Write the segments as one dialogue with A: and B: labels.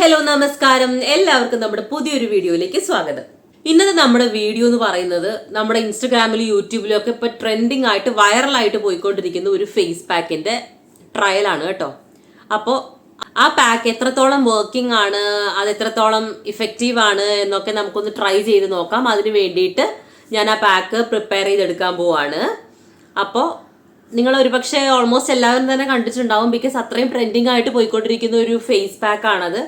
A: Hello നമസ്കാരം. എല്ലാവർക്കും നമ്മുടെ പുതിയൊരു വീഡിയോയിലേക്ക് സ്വാഗതം. ഇന്നത്തെ നമ്മുടെ വീഡിയോ എന്ന് പറയുന്നത് നമ്മുടെ ഇൻസ്റ്റഗ്രാമിലും യൂട്യൂബിലും ഒക്കെ ഇപ്പൊ ട്രെൻഡിങ് ആയിട്ട് വൈറലായിട്ട് പോയിക്കൊണ്ടിരിക്കുന്ന ഒരു ഫേസ് പാക്കിന്റെ ട്രയൽ ആണ് കേട്ടോ. അപ്പോ ആ പാക്ക് എത്രത്തോളം വർക്കിംഗ് ആണ് അത് എത്രത്തോളം ഇഫക്റ്റീവ് ആണ് എന്നൊക്കെ നമുക്കൊന്ന് ട്രൈ ചെയ്ത് നോക്കാം. അതിന് വേണ്ടിയിട്ട് ഞാൻ ആ പാക്ക് പ്രിപ്പയർ ചെയ്തെടുക്കാൻ പോവാണ്. അപ്പോൾ നിങ്ങൾ ഒരുപക്ഷെ ഓൾമോസ്റ്റ് എല്ലാവരും തന്നെ കണ്ടിട്ടുണ്ടാവും ബിക്കോസ് അത്രയും ട്രെൻഡിങ് ആയിട്ട് പോയിക്കൊണ്ടിരിക്കുന്ന ഒരു ഫേസ് പാക്ക് ആണത്.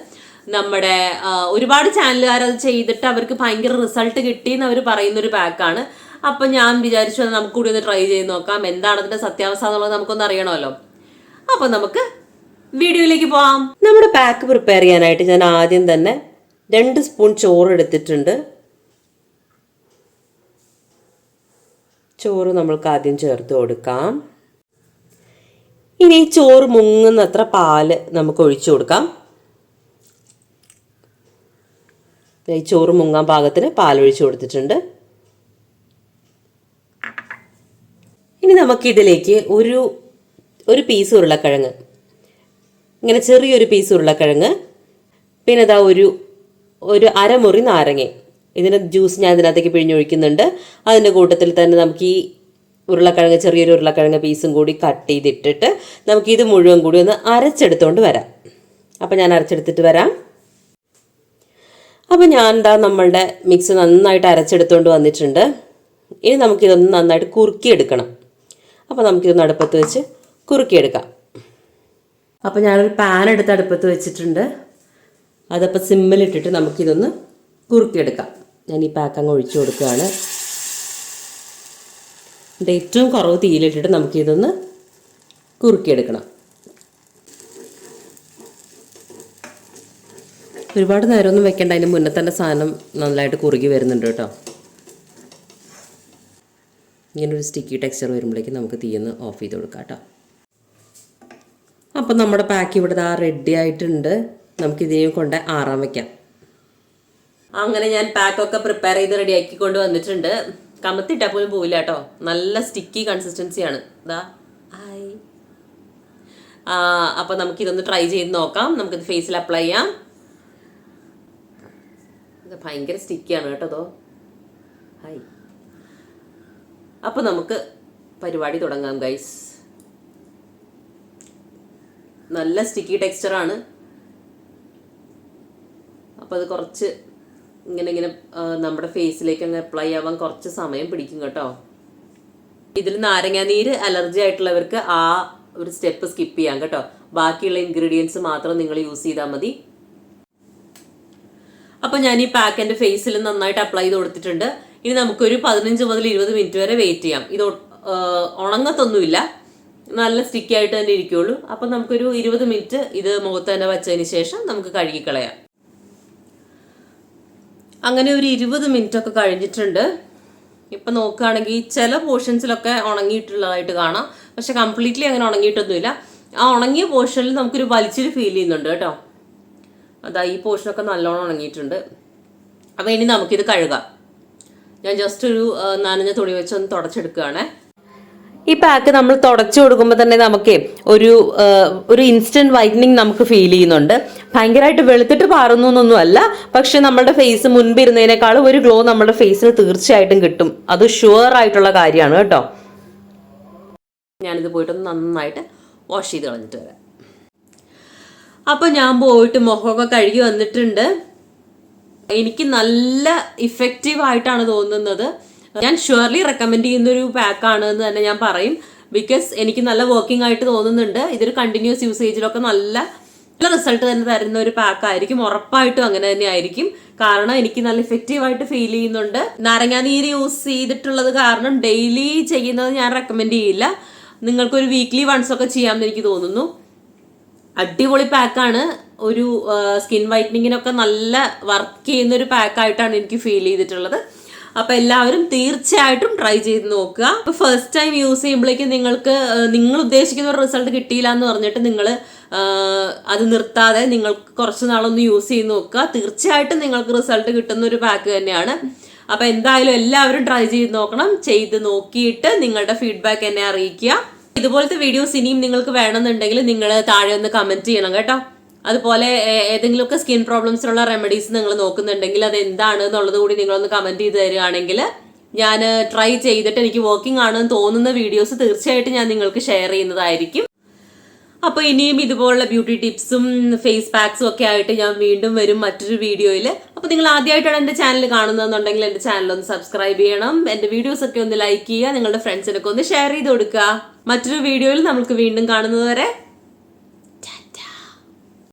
A: നമ്മുടെ ഒരുപാട് ചാനലുകാർ അത് ചെയ്തിട്ട് അവർക്ക് ഭയങ്കര റിസൾട്ട് കിട്ടി എന്ന് അവർ പറയുന്ന ഒരു പാക്കാണ് അപ്പൊ ഞാൻ വിചാരിച്ചു അത് നമുക്ക് കൂടി ഒന്ന് ട്രൈ ചെയ്ത് നോക്കാം. എന്താണ് അതിന്റെ സത്യാവസ്ഥ എന്നുള്ളത് നമുക്കൊന്ന് അറിയണമല്ലോ. അപ്പൊ നമുക്ക് വീഡിയോയിലേക്ക് പോവാം. നമ്മുടെ പാക്ക് പ്രിപ്പയർ ചെയ്യാനായിട്ട് ഞാൻ ആദ്യം തന്നെ രണ്ട് സ്പൂൺ ചോറ് എടുത്തിട്ടുണ്ട്. ചോറ് നമ്മൾക്ക് ആദ്യം ചേർത്ത് കൊടുക്കാം. ഇനി ചോറ് മുങ്ങുന്നത്ര പാൽ നമുക്ക് ഒഴിച്ചു കൊടുക്കാം. ഈ ചോറ് മുങ്ങാൻ പാകത്തിന് പാലൊഴിച്ച് കൊടുത്തിട്ടുണ്ട്. ഇനി നമുക്കിതിലേക്ക് ഒരു ഒരു പീസ് ഉരുളക്കിഴങ്ങ്. ഇങ്ങനെ ചെറിയൊരു പീസ് ഉരുളക്കിഴങ്ങ്. പിന്നെ ഇതാ ഒരു ഒരു അരമുറി നാരങ്ങ. ഇതിന്റെ ജ്യൂസ് ഞാൻ ഇതിനകത്തേക്ക് പിഴിഞ്ഞൊഴിക്കുന്നുണ്ട്. അതിന്റെ കൂട്ടത്തിൽ തന്നെ നമുക്ക് ഈ ഉരുളക്കിഴങ്ങ് ചെറിയൊരു ഉരുളക്കിഴങ്ങ് പീസും കൂടി കട്ട് ചെയ്തിട്ടിട്ട് നമുക്ക് ഇത് മുഴുവൻ കൂടി ഒന്ന് അരച്ചെടുത്തുകൊണ്ട് വരാം. അപ്പം ഞാൻ അരച്ചെടുത്തിട്ട് വരാം. അപ്പോൾ ഞാൻ എന്താ നമ്മളുടെ മിക്സ് നന്നായിട്ട് അരച്ചെടുത്തുകൊണ്ട് വന്നിട്ടുണ്ട്. ഇനി നമുക്കിതൊന്ന് നന്നായിട്ട് കുറുക്കിയെടുക്കണം. അപ്പോൾ നമുക്കിതൊന്ന് അടുപ്പത്ത് വെച്ച് കുറുക്കിയെടുക്കാം. അപ്പോൾ ഞാനൊരു പാൻ എടുത്ത് അടുപ്പത്ത് വെച്ചിട്ടുണ്ട്. അതപ്പോൾ സിമ്മിലിട്ടിട്ട് നമുക്കിതൊന്ന് കുറുക്കിയെടുക്കാം. ഞാൻ ഈ പാക്ക് അങ്ങ് ഒഴിച്ചു കൊടുക്കുകയാണ്. ഏറ്റവും കുറവ് തീയിലിട്ടിട്ട് നമുക്കിതൊന്ന് കുറുക്കിയെടുക്കണം. ഒരുപാട് നേരമൊന്നും വെക്കേണ്ട. അതിന് മുന്നേ തന്നെ സാധനം നന്നായിട്ട് കുറുകി വരുന്നുണ്ട് കേട്ടോ. ഇങ്ങനെ ഒരു സ്റ്റിക്കി ടെക്സ്ചർ വരുമ്പോഴേക്കും നമുക്ക് തീയൊന്ന് ഓഫ് ചെയ്ത് കൊടുക്കാം കേട്ടോ. അപ്പം നമ്മുടെ പാക്ക് ഇവിടെ ആ റെഡി ആയിട്ടുണ്ട്. നമുക്ക് ഇതിനെ കൊണ്ട് ആറാൻ വെക്കാം. അങ്ങനെ ഞാൻ പാക്കൊക്കെ പ്രിപ്പയർ ചെയ്ത് റെഡിയാക്കി കൊണ്ട് വന്നിട്ടുണ്ട്. കമത്തിട്ടാൽ പോലും പോവില്ല കേട്ടോ. നല്ല സ്റ്റിക്കി കൺസിസ്റ്റൻസിയാണ് ഇതാ ഹായ് അപ്പോൾ അപ്പം നമുക്കിതൊന്ന് ട്രൈ ചെയ്ത് നോക്കാം. നമുക്കിത് ഫേസിൽ അപ്ലൈ ചെയ്യാം. ഇത് ഭയങ്കര സ്റ്റിക്കിയാണ് കേട്ടോ ഹായ്. അപ്പോൾ നമുക്ക് പരിപാടി തുടങ്ങാം ഗൈസ് നല്ല സ്റ്റിക്കി ടെക്സ്ചറാണ് അപ്പോൾ അത് കുറച്ച് ഇങ്ങനെ ഇങ്ങനെ നമ്മുടെ ഫേസിലേക്ക് അങ്ങ് അപ്ലൈ ആവാൻ കുറച്ച് സമയം പിടിക്കും കേട്ടോ. ഇതിൽ നാരങ്ങാനീര് അലർജി ആയിട്ടുള്ളവർക്ക് ആ ഒരു സ്റ്റെപ്പ് സ്കിപ്പ് ചെയ്യാം കേട്ടോ. ബാക്കിയുള്ള ഇൻഗ്രീഡിയൻസ് മാത്രം നിങ്ങൾ യൂസ് ചെയ്താൽ മതി. അപ്പൊ ഞാൻ ഈ പാക്ക് എന്റെ ഫേസിൽ നന്നായിട്ട് അപ്ലൈ ചെയ്ത് കൊടുത്തിട്ടുണ്ട്. ഇനി നമുക്കൊരു പതിനഞ്ച് മുതൽ ഇരുപത് മിനിറ്റ് വരെ വെയിറ്റ് ചെയ്യാം. ഇത് ഉണങ്ങത്തൊന്നുമില്ല. നല്ല സ്റ്റിക്കി ആയിട്ട് തന്നെ ഇരിക്കുള്ളൂ. അപ്പൊ നമുക്കൊരു ഇരുപത് മിനിറ്റ് ഇത് മുഖത്ത് തന്നെ വെച്ചതിന് ശേഷം നമുക്ക് കഴുകിക്കളയാം. അങ്ങനെ ഒരു ഇരുപത് മിനിറ്റ് ഒക്കെ കഴിഞ്ഞിട്ടുണ്ട്. ഇപ്പൊ നോക്കുകയാണെങ്കിൽ ചില പോർഷൻസിലൊക്കെ ഉണങ്ങിയിട്ടുള്ളതായിട്ട് കാണാം. പക്ഷെ കംപ്ലീറ്റ്ലി അങ്ങനെ ഉണങ്ങിയിട്ടൊന്നുമില്ല. ആ ഉണങ്ങിയ പോർഷനിൽ നമുക്കൊരു വലിച്ചൊരു ഫീൽ ചെയ്യുന്നുണ്ട് കേട്ടോ. അതാ ഈ പോർഷനൊക്കെ നല്ലോണം ഉണങ്ങിയിട്ടുണ്ട്. അപ്പോൾ ഇനി നമുക്കിത് കഴുകാം. ഞാൻ ജസ്റ്റ് ഒരു നനഞ്ഞ തുണി വെച്ച് ഒന്ന് തുടച്ചെടുക്കുകയാണേ. ഈ പാക്ക് നമ്മൾ തുടച്ചു കൊടുക്കുമ്പോൾ തന്നെ നമുക്ക് ഒരു ഒരു ഇൻസ്റ്റന്റ് വൈറ്റനിങ് നമുക്ക് ഫീൽ ചെയ്യുന്നുണ്ട്. ഭയങ്കരമായിട്ട് വെളുത്തിട്ട് പാറുന്നു എന്നൊന്നും അല്ല പക്ഷെ നമ്മുടെ ഫേസ് മുൻപിരുന്നതിനേക്കാളും ഒരു ഗ്ലോ നമ്മുടെ ഫേസിന് തീർച്ചയായിട്ടും കിട്ടും. അത് ഷുവർ ആയിട്ടുള്ള കാര്യമാണ് കേട്ടോ. ഞാനിത് പോയിട്ടൊന്ന് നന്നായിട്ട് വാഷ് ചെയ്ത് കളഞ്ഞിട്ട് വരാം. അപ്പൊ ഞാൻ പോയിട്ട് മുഖമൊക്കെ കഴുകി വന്നിട്ടുണ്ട്. എനിക്ക് നല്ല ഇഫക്റ്റീവ് ആയിട്ടാണ് തോന്നുന്നത്. ഞാൻ ഷുവർലി റെക്കമെൻഡ് ചെയ്യുന്ന ഒരു പാക്ക് ആണ് എന്ന് തന്നെ ഞാൻ പറയും. ബിക്കോസ് എനിക്ക് നല്ല വർക്കിംഗ് ആയിട്ട് തോന്നുന്നുണ്ട്. ഇതൊരു കണ്ടിന്യൂസ് യൂസേജിലൊക്കെ നല്ല നല്ല റിസൾട്ട് തന്നെ തരുന്ന ഒരു പാക്ക് ആയിരിക്കും. ഉറപ്പായിട്ടും അങ്ങനെ തന്നെ ആയിരിക്കും. കാരണം എനിക്ക് നല്ല ഇഫക്റ്റീവ് ആയിട്ട് ഫീൽ ചെയ്യുന്നുണ്ട്. നാരങ്ങാനീര് യൂസ് ചെയ്തിട്ടുള്ളത് കാരണം ഡെയിലി ചെയ്യുന്നത് ഞാൻ റെക്കമെൻഡ് ചെയ്യില്ല. നിങ്ങൾക്കൊരു വീക്ക്ലി വൺസ് ഒക്കെ ചെയ്യാമെന്ന് എനിക്ക് തോന്നുന്നു. അടിപൊളി പാക്കാണ്. ഒരു സ്കിൻ വൈറ്റനിങ്ങിനൊക്കെ നല്ല വർക്ക് ചെയ്യുന്ന ഒരു പാക്കായിട്ടാണ് എനിക്ക് ഫീൽ ചെയ്തിട്ടുള്ളത്. അപ്പോൾ എല്ലാവരും തീർച്ചയായിട്ടും ട്രൈ ചെയ്ത് നോക്കുക. അപ്പോൾ ഫസ്റ്റ് ടൈം യൂസ് ചെയ്യുമ്പോഴേക്കും നിങ്ങൾക്ക് നിങ്ങൾ ഉദ്ദേശിക്കുന്ന ഒരു റിസൾട്ട് കിട്ടിയില്ല എന്ന് പറഞ്ഞിട്ട് നിങ്ങൾ അത് നിർത്താതെ നിങ്ങൾക്ക് കുറച്ച് നാളൊന്ന് യൂസ് ചെയ്ത് നോക്കുക. തീർച്ചയായിട്ടും നിങ്ങൾക്ക് റിസൾട്ട് കിട്ടുന്ന ഒരു പാക്ക് തന്നെയാണ്. അപ്പോൾ എന്തായാലും എല്ലാവരും ട്രൈ ചെയ്ത് നോക്കണം. ചെയ്ത് നോക്കിയിട്ട് നിങ്ങളുടെ ഫീഡ്ബാക്ക് എന്നെ അറിയിക്കുക. ഇതുപോലത്തെ വീഡിയോസ് ഇനിയും നിങ്ങൾക്ക് വേണമെന്നുണ്ടെങ്കിൽ നിങ്ങൾ താഴെ ഒന്ന് കമന്റ് ചെയ്യണം കേട്ടോ. അതുപോലെ ഏതെങ്കിലുമൊക്കെ സ്കിൻ പ്രോബ്ലംസിനുള്ള റെമഡീസ് നിങ്ങൾ നോക്കുന്നുണ്ടെങ്കിൽ അത് എന്താണ് എന്നുള്ളത് കൂടി നിങ്ങളൊന്ന് കമന്റ് ചെയ്ത് തരികയാണെങ്കിൽ ഞാൻ ട്രൈ ചെയ്തിട്ട് എനിക്ക് വർക്കിംഗ് ആണെന്ന് തോന്നുന്ന വീഡിയോസ് തീർച്ചയായിട്ടും ഞാൻ നിങ്ങൾക്ക് ഷെയർ ചെയ്യുന്നതായിരിക്കും. അപ്പൊ ഇനിയും ഇതുപോലുള്ള ബ്യൂട്ടി ടിപ്സും ഫേസ് പാക്സും ഒക്കെ ആയിട്ട് ഞാൻ വീണ്ടും വരും മറ്റൊരു വീഡിയോയിൽ അപ്പോൾ നിങ്ങൾ ആദ്യമായിട്ടാണ് എന്റെ ചാനൽ കാണുന്നതെന്നുണ്ടെങ്കിൽ എന്റെ ചാനൽ ഒന്ന് സബ്സ്ക്രൈബ് ചെയ്യണം. എന്റെ വീഡിയോസ് ഒക്കെ ഒന്ന് ലൈക്ക് ചെയ്യുക. നിങ്ങളുടെ ഫ്രണ്ട്സിനൊക്കെ ഒന്ന് ഷെയർ ചെയ്ത് കൊടുക്കുക. മറ്റൊരു വീഡിയോയിൽ നമുക്ക് വീണ്ടും കാണുന്നത് വരെ